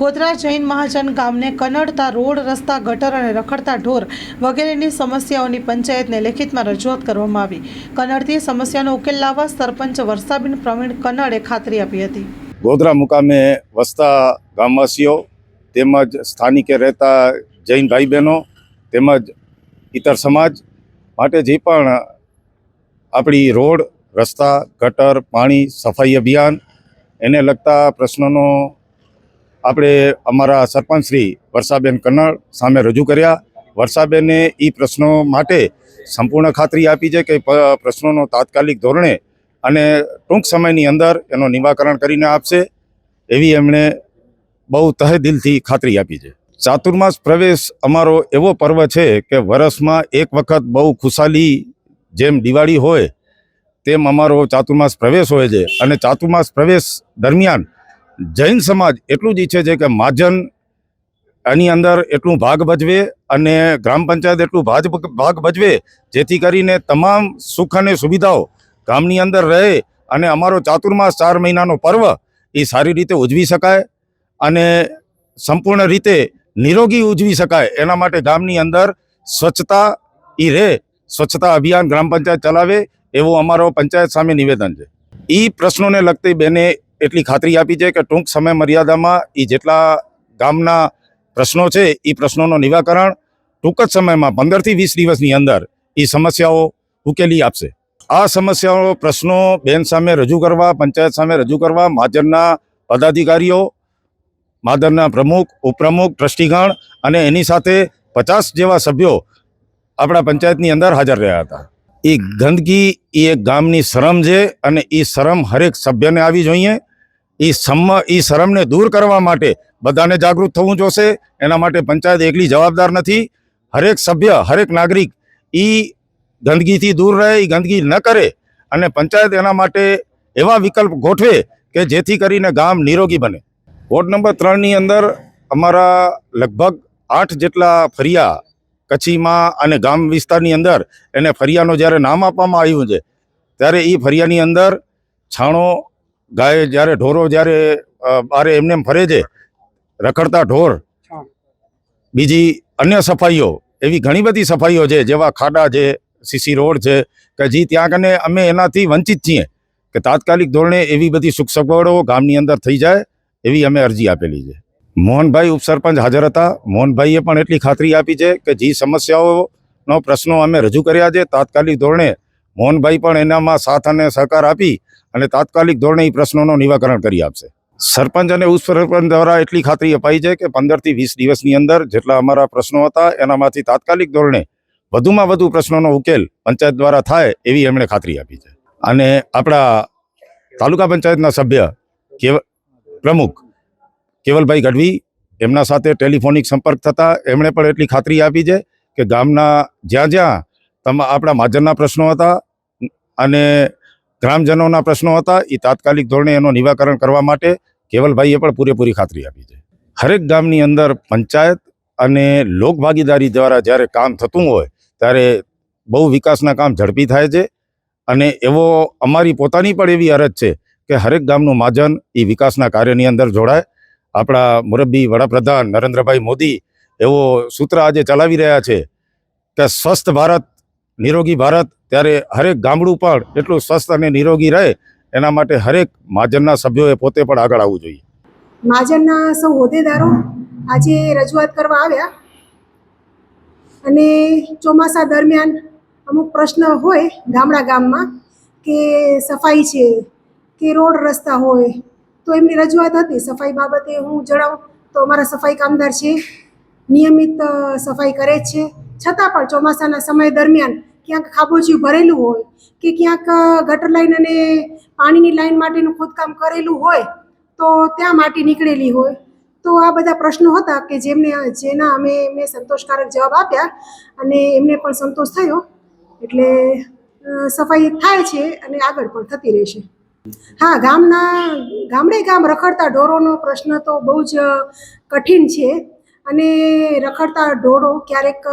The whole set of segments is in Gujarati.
ગોધરા જૈન મહાજન ગામને કનડતા રોડ, રસ્તા, ગટર અને રખડતા ઢોર વગેરેની સમસ્યાઓની પંચાયતને લેખિતમાં રજૂઆત કરવામાં આવી. કનડથી સમસ્યાનો ઉકેલ લાવવા સરપંચ વર્ષાબેન પ્રવીણ કનડે ખાતરી આપી હતી. ગોધરા મુકામે વસતા ગામવાસીઓ, તેમજ સ્થાનિકે રહેતા જૈન ભાઈ બહેનો તેમજ ઇતર સમાજ માટે જે પણ આપણી રોડ, રસ્તા, ગટર, પાણી, સફાઈ અભિયાન, એને લગતા પ્રશ્નોનો આપણે અમારા સરપંચ શ્રી વર્ષાબેન કન્નડ સામે રજૂ કર્યા. વર્ષાબેને એ પ્રશ્નો માટે સંપૂર્ણ ખાતરી આપી છે કે પ્રશ્નોનો તાત્કાલિક ધોરણે અને ટૂંક સમયની અંદર એનો નિવાકરણ કરીને આપશે એવી એમણે બહુ તહે દિલથી ખાતરી આપી છે. ચાતુર્માસ પ્રવેશ અમારો એવો પર્વ છે કે વર્ષમાં એક વખત બહુ ખુશાલી જેમ દિવાળી હોય તેમ અમારો ચાતુર્માસ પ્રવેશ હોય છે. અને ચાતુર્માસ પ્રવેશ દરમિયાન જૈન સમાજ એટલું જ ઈચ્છે છે કે મહાજન આની અંદર એટલું ભાગ ભજવે અને ગ્રામ પંચાયત એટલું ભાજ ભાગ ભજવે, જેથી કરીને તમામ સુખ અને સુવિધાઓ ગામની અંદર રહે અને અમારો ચાતુર્માસ ચાર મહિનાનો પર્વ એ સારી રીતે ઉજવી શકાય અને સંપૂર્ણ રીતે નિરોગી ઉજવી શકાય. એના માટે ગામની અંદર સ્વચ્છતા એ રહે, સ્વચ્છતા અભિયાન ગ્રામ પંચાયત ચલાવે એવું અમારો પંચાયત સામે નિવેદન છે. એ પ્રશ્નોને લગતી બેને એટલી ખાતરી આપી છે કે ટૂંક સમય મર્યાદામાં એ જેટલા ગામના પ્રશ્નો છે એ પ્રશ્નોનો નિરાકરણ ટૂંક જ સમયમાં પંદરથી વીસ દિવસની અંદર એ સમસ્યાઓ ઉકેલી આપશે. આ સમસ્યાઓ પ્રશ્નો બેન સામે રજૂ કરવા, પંચાયત સામે રજૂ કરવા માજરના પદાધિકારીઓ માદરના પ્રમુખ, ઉપપ્રમુખ, ટ્રસ્ટીગણ અને એની સાથે પચાસ જેવા સભ્યો આપણા પંચાયતની અંદર હાજર રહ્યા હતા. એ ગંદકી એ એક ગામની શરમ છે અને એ શરમ હરેક સભ્યને આવી જોઈએ. એ સમ એ શરમને દૂર કરવા માટે બધાને જાગૃત થવું જોશે. એના માટે પંચાયત એકલી જવાબદાર નથી. હરેક સભ્ય, હરેક નાગરિક એ ગંદકીથી દૂર રહે એ ગંદકી ન કરે. અને પંચાયત એના માટે એવા વિકલ્પ ગોઠવે કે જેથી કરીને ગામ નિરોગી બને. વોર્ડ નંબર ત્રણની અંદર અમારા લગભગ આઠ જેટલા ફરિયા કચ્છીમાં અને ગામ વિસ્તારની અંદર એને ફરિયાનું જ્યારે નામ આપવામાં આવ્યું છે, ત્યારે એ ફરિયાની અંદર છાણો ગાય જ્યારે ઢોરો જ્યારે બારે એમને એમ ફરે છે રખડતા ઢોર બીજી અન્ય સફાઈઓ એવી ઘણી બધી સફાઈઓ છે જેવા ખાડા છે સીસી રોડ છે કે જે ત્યાં કને અમે એનાથી વંચિત છીએ કે તાત્કાલિક ધોરણે એવી બધી સુખ સગવડો ગામની અંદર થઈ જાય એવી અમે અરજી આપેલી છે. મોહનભાઈ ઉપસરપંચ હાજર હતા મોહનભાઈએ પણ એટલી ખાતરી આપી છે કે જે સમસ્યાઓનો પ્રશ્નો અમે રજૂ કર્યા છે તાત્કાલિક ધોરણે મોહનભાઈ પણ એનામાં સાથ અને સહકાર આપી અને તાત્કાલિક ધોરણે એ પ્રશ્નોનું નિવાકરણ કરી આપશે. સરપંચ અને ઉપસરપંચ દ્વારા એટલી ખાતરી અપાઈ છે કે પંદરથી વીસ દિવસની અંદર જેટલા અમારા પ્રશ્નો હતા એનામાંથી તાત્કાલિક ધોરણે વધુમાં વધુ પ્રશ્નોનો ઉકેલ પંચાયત દ્વારા થાય એવી એમણે ખાતરી આપી છે. અને આપણા તાલુકા પંચાયતના સભ્ય કેવ પ્રમુખ કેવલભાઈ ગઢવી એમના સાથે ટેલિફોનિક સંપર્ક થતા એમણે પણ એટલી ખાતરી આપી છે કે ગામના જ્યાં જ્યાં તમા આપણા માજરના પ્રશ્નો હતા અને ગ્રામજનોના પ્રશ્નો હતા એ તાત્કાલિક ધોરણે એનો નિવાકરણ કરવા માટે કેવલભાઈએ પણ પૂરેપૂરી ખાતરી આપી છે. હરેક ગામની અંદર પંચાયત અને લોકભાગીદારી દ્વારા જ્યારે કામ થતું હોય, ત્યારે બહુ વિકાસના કામ ઝડપી થાય છે. અને એવો અમારી પોતાની પણ એવી અરજ છે કે હરેક ગામનું મહાજન એ વિકાસના કાર્યની અંદર જોડાય. આપણા મુરબ્બી વડાપ્રધાન નરેન્દ્રભાઈ મોદી એવો સૂત્ર આજે ચલાવી રહ્યા છે કે સ્વસ્થ ભારત, નિરોગી ભારત ત્યારે હરેક ગામડું પણ એટલું સ્વસ્થ અને નિરોગી રહે, એના માટે હરેક મહાજનના સભ્યોએ પોતે પણ આગળ આવવું જોઈએ. મહાજનના સૌ હોદ્દેદારો આજે રજૂઆત કરવા આવ્યા. અને ચોમાસા દરમિયાન અમુક પ્રશ્ન હોય ગામડા ગામમાં કે સફાઈ છે, કે રોડ રસ્તા હોય, તો એમની રજૂઆત હતી. સફાઈ બાબતે હું જણાવું તો અમારા સફાઈ કામદાર છે, નિયમિત સફાઈ કરે છે. છતાં પણ ચોમાસાના સમય દરમિયાન ક્યાંક ખાબોચિયું ભરેલું હોય કે ક્યાંક ગટર લાઈન અને પાણીની લાઈન માટેનું ખોદકામ કરેલું હોય, તો ત્યાં માટી નીકળેલી હોય. તો આ બધા પ્રશ્નો હતા કે જેમને, જેના અમે એમને સંતોષકારક જવાબ આપ્યા અને એમને પણ સંતોષ થયો. એટલે સફાઈ થાય છે અને આગળ પણ થતી રહેશે. હા, ગામના, ગામડે ગામ રખડતા ઢોરોનો પ્રશ્ન તો બહુ જ કઠિન છે. અને રખડતા ઢોરો ક્યારેક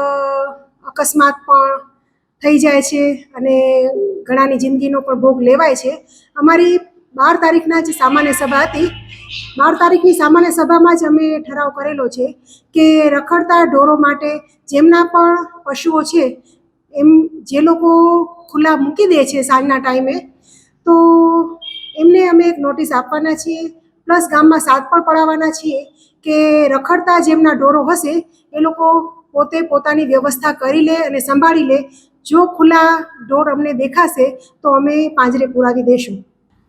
અકસ્માત પણ થઈ જાય છે અને ઘણાની જિંદગીનો પણ ભોગ લેવાય છે. અમારી બાર તારીખના જે સામાન્ય સભા હતી. બાર તારીખની સામાન્ય સભામાં જ અમે ઠરાવ કરેલો છે કે રખડતા ઢોરો માટે જેમના પણ પશુઓ છે, એમ જે લોકો ખુલ્લા મૂકી દે છે સાંજના ટાઈમે, તો એમને અમે એક નોટિસ આપવાના છીએ. પ્લસ ગામમાં સાથ પણ પડાવવાના છીએ કે રખડતા જેમના ઢોરો હશે, એ લોકો પોતે પોતાની વ્યવસ્થા કરી લે અને સંભાળી લે. જો ખુલ્લા ઢોર અમને દેખાશે, તો અમે પાંજરે પુરાવી દેશું.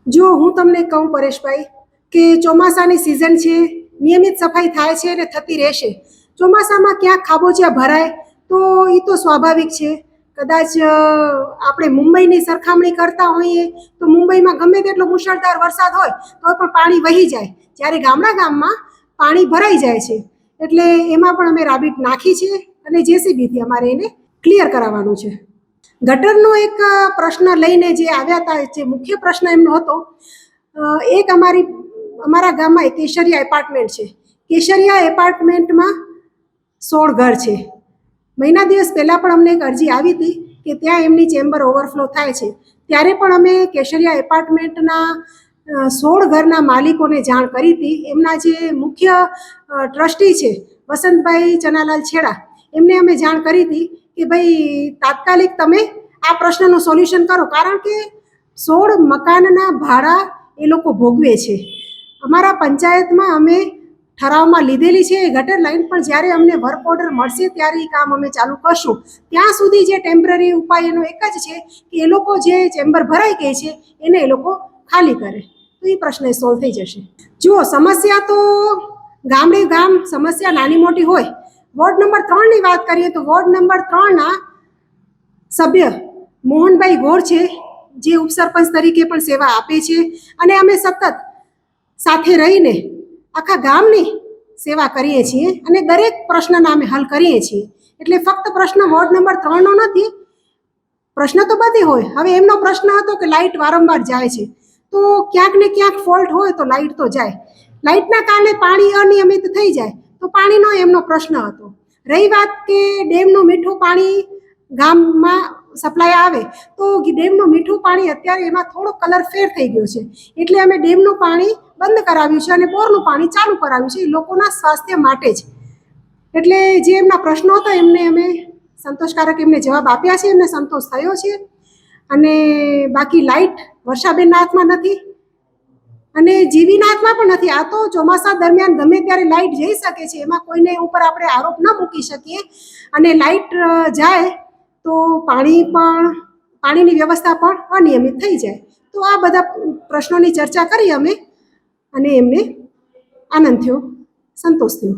જો હું તમને કહું પરેશભાઈ, કે ચોમાસાની સિઝન છે, નિયમિત સફાઈ થાય છે અને થતી રહેશે, ચોમાસામાં ક્યાંક ખાબોચિયા ભરાય, તો એ તો સ્વાભાવિક છે. કદાચ આપણે મુંબઈની સરખામણી કરતા હોઈએ, તો મુંબઈમાં ગમે તેટલો મુશળધાર વરસાદ હોય, તો પણ પાણી વહી જાય. જ્યારે ગામડા ગામમાં પાણી ભરાઈ જાય છે. એટલે એમાં પણ અમે રાબીટ નાખી છે અને જેસીબીથી અમારે એને ક્લિયર કરાવવાનું છે. ગટરનો એક પ્રશ્ન લઈને જે આવ્યા હતા જે મુખ્ય પ્રશ્ન એમનો હતો એક અમારી, અમારા ગામમાં કેશરિયા એપાર્ટમેન્ટ છે. કેશરિયા એપાર્ટમેન્ટમાં સોળ ઘર છે. મહિના દિવસ પહેલાં પણ અમને એક અરજી આવી હતી કે ત્યાં એમની ચેમ્બર ઓવરફ્લો થાય છે. ત્યારે પણ અમે કેશરિયા એપાર્ટમેન્ટના સોળ ઘરના માલિકોને જાણ કરી હતી. એમના જે મુખ્ય ટ્રસ્ટી છે, વસંતભાઈ ચનાલાલ છેડા, એમને અમે જાણ કરી હતી કે ભાઈ, તાત્કાલિક તમે આ પ્રશ્નનું સોલ્યુશન કરો. કારણ કે સોળ મકાનના ભાડા એ લોકો ભોગવે છે. અમારા પંચાયતમાં અમે ઠરાવમાં લીધેલી છે. એ ગટર લાઈન પણ જ્યારે અમને વર્ક ઓર્ડર મળશે ત્યારે એ કામ અમે ચાલુ કરશું. ત્યાં સુધી જે ટેમ્પરરી ઉપાય એનો એક જ છે કે એ લોકો જે ચેમ્બર ભરાઈ ગઈ છે એને એ લોકો ખાલી કરે. તો એ પ્રશ્ન સોલ્વ થઈ જશે. જુઓ, સમસ્યા તો ગામડે ગામ, સમસ્યા નાની મોટી હોય. વોર્ડ નંબર ત્રણની વાત કરીએ તો વોર્ડ નંબર ત્રણના સભ્ય મોહનભાઈ ગોર છે, જે ઉપસરપંચ તરીકે પણ સેવા આપે છે અને અમે સતત સાથે રહીને આખા ગામની સેવા કરીએ છીએ અને દરેક પ્રશ્નના અમે હલ કરીએ છીએ. એટલે ફક્ત પ્રશ્ન વોર્ડ નંબર ત્રણનો નથી, પ્રશ્ન તો બધે હોય. હવે એમનો પ્રશ્ન હતો કે લાઇટ વારંવાર જાય છે. તો ક્યાંક ને ક્યાંક ફોલ્ટ હોય તો લાઇટ તો જાય. લાઇટના કારણે પાણી અનિયમિત થઈ જાય. તો પાણીનો એમનો પ્રશ્ન હતો. રહી વાત કે ડેમનું મીઠું પાણી ગામમાં સપ્લાય આવે, તો ડેમનું મીઠું પાણી અત્યારે એમાં થોડો કલર ફેર થઈ ગયો છે. એટલે અમે ડેમનું પાણી બંધ કરાવ્યું છે અને બોરનું પાણી ચાલુ કરાવ્યું છે. એ લોકોના સ્વાસ્થ્ય માટે જ. એટલે જે એમના પ્રશ્નો હતા એમને અમે સંતોષકારક એમને જવાબ આપ્યા છે, એમને સંતોષ થયો છે. અને બાકી લાઇટ વર્ષાબેનના હાથમાં નથી. અને જીવીનાથમાં પણ નથી. આ તો ચોમાસા દરમિયાન ગમે ત્યારે લાઇટ જઈ શકે છે, એમાં કોઈને ઉપર આપણે આરોપ ન મૂકી શકીએ. અને લાઇટ જાય તો પાણી પણ, પાણીની વ્યવસ્થા પણ અનિયમિત થઈ જાય. તો આ બધા પ્રશ્નોની ચર્ચા કરી અમે અને એમને આનંદ થયો, સંતોષ થયો.